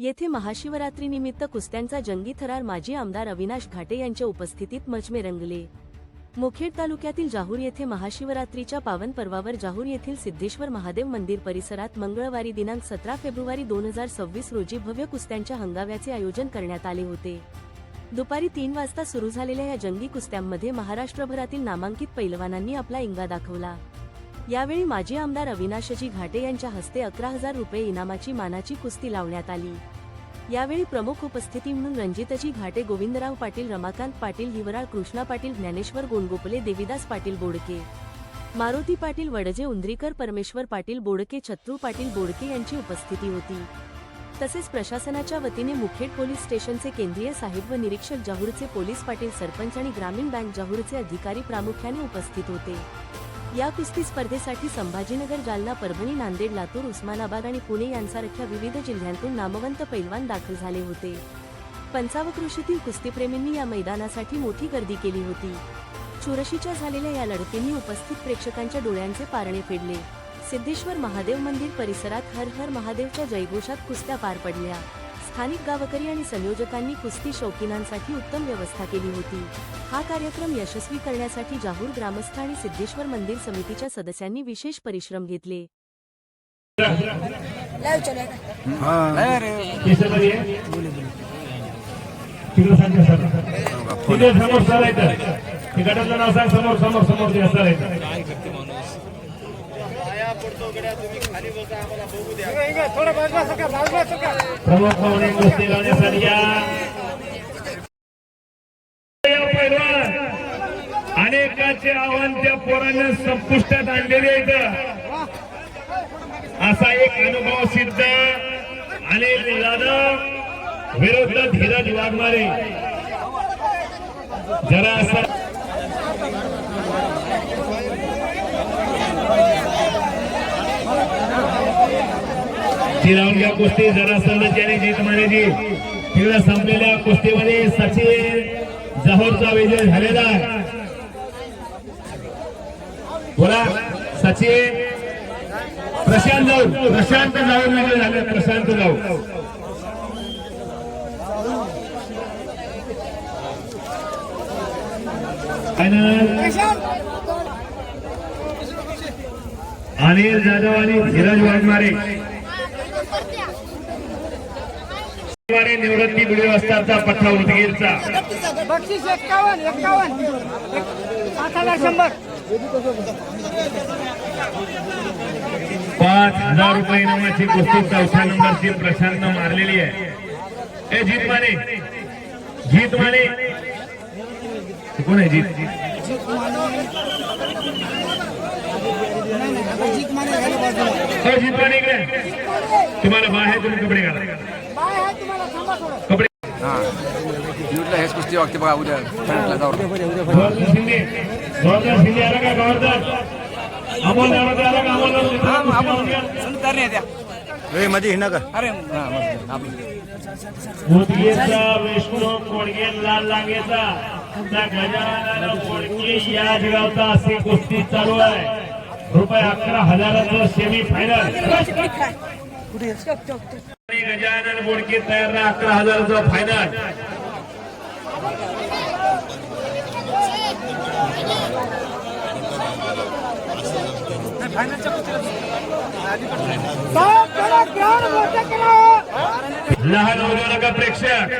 येथे महाशिवरात्रीनिमित्त कुस्त्यांचा जंगी थरार माजी आमदार अविनाश घाटे यांच्या उपस्थितीत मजमे रंगले. मुखेड तालुक्यातील जाहूर येथे महाशिवरात्रीच्या पावन पर्वावर जाहूर येथील सिद्धेश्वर महादेव मंदिर परिसरात मंगळवारी दिनांक सतरा फेब्रुवारी दोन हजार सव्वीस रोजी भव्य कुस्त्यांच्या हंगाव्याचे आयोजन करण्यात आले होते. दुपारी तीन वाजता सुरू झालेल्या या जंगी कुस्त्यांमध्ये महाराष्ट्रभरातील नामांकित पैलवानांनी आपला इंगा दाखवला. यावेळी माजी आमदार अविनाशजी घाटे यांच्या हस्ते अकरा हजार रुपये इनामाची मानाची कुस्ती लावण्यात आली. यावेळी प्रमुख उपस्थिती म्हणून रणजितजी घाटे गोविंदराव पाटील रमाकांत पाटील हिवराळ कृष्णा पाटील ज्ञानेश्वर गोंडगोपले देविदास पाटील बोडके मारुती पाटील वडजे उंद्रीकर परमेश्वर पाटील बोडके छत्रू पाटील बोडके यांची उपस्थिती होती. तसेच प्रशासनाच्या वतीने मुखेड पोलीस स्टेशनचे केंद्रीय साहेब व निरीक्षक जाहूरचे पोलीस पाटील सरपंच आणि ग्रामीण बँक जाहूरचे अधिकारी प्रामुख्याने उपस्थित होते. या कुस्ती स्पर्धेसाठी संभाजीनगर जालना परभणी नांदेड लातूर उस्मानाबाद आणि पुणे यांसारख्या विविध जिल्ह्यांतून नामवंत पैलवान दाखल झाले होते. पंचावकृषीतील कुस्तीप्रेमींनी या मैदानासाठी मोठी गर्दी केली होती. चुरशीच्या झालेल्या या लढतींनी उपस्थित प्रेक्षकांच्या डोळ्यांचे पारणे फेडले. सिद्धेश्वर महादेव मंदिर परिसरात हर हर महादेवच्या जयघोषात कुस्त्या पार पडल्या. स्थानिक गावकरी आणि संयोजकांनी कुस्ती शौकीनांसाठी उत्तम व्यवस्था केली होती. हा कार्यक्रम यशस्वी करण्यासाठी जाहूर ग्रामस्थ आणि सिद्धेश्वर मंदिर समितीच्या सदस्यांनी विशेष परिश्रम घेतले. समोर समोर समोर समोर प्रमुख पाहुणे कुस्ती लावण्यासाठी या. या पैलवान अनेकाचे आव्हान त्या पोरांना संपुष्टात आणलेले आहेत. असा एक अनुभव सिद्ध अनिल जाधव विरुद्ध धीरज वाघमारे. जरा असा ती लावून घ्या कुस्ती जरा संदची आणि जीत मानेजी तिकडे संपलेल्या कुस्तीमध्ये सचिन जहोरचा विजय झालेला आहे. बोला सचिन. प्रशांत जाऊ प्रशांत जाऊ विजय झाले प्रशांत जाऊ. अनिल जाधव आणि धीरज वाघमारे. निवृत्ती व्हिडिओ असताचा पठ्ठा उदगीरचा बक्षीस एक्कावन्न एक्कावन्न सात हजार शंभर. पाच हजार रुपये इनामाची कुस्ती चौथ्या नंबरची प्रशांत मारलेली आहे. ए जीत माने. जीत माने. कोण आहे जीत? तुम्हाला बाहेर तुम्ही कपडे घाला कपडे हा युटला हेच कुस्ती वागते बघा उद्या फ्रंटला जाऊ शिंदे शिंदे रे मध्ये हिंडा का। अरे हा विष्णू कोडगे लाल लागेचा त्या गजानन कोडगे या जीवाचा अशी कुस्ती चालू आहे रुपये अकरा हजाराचं सेमी फायनल गजानन बोडके तयार ना अकरा हजाराचं फायनल हो. लहान उद्योजक प्रेक्षक.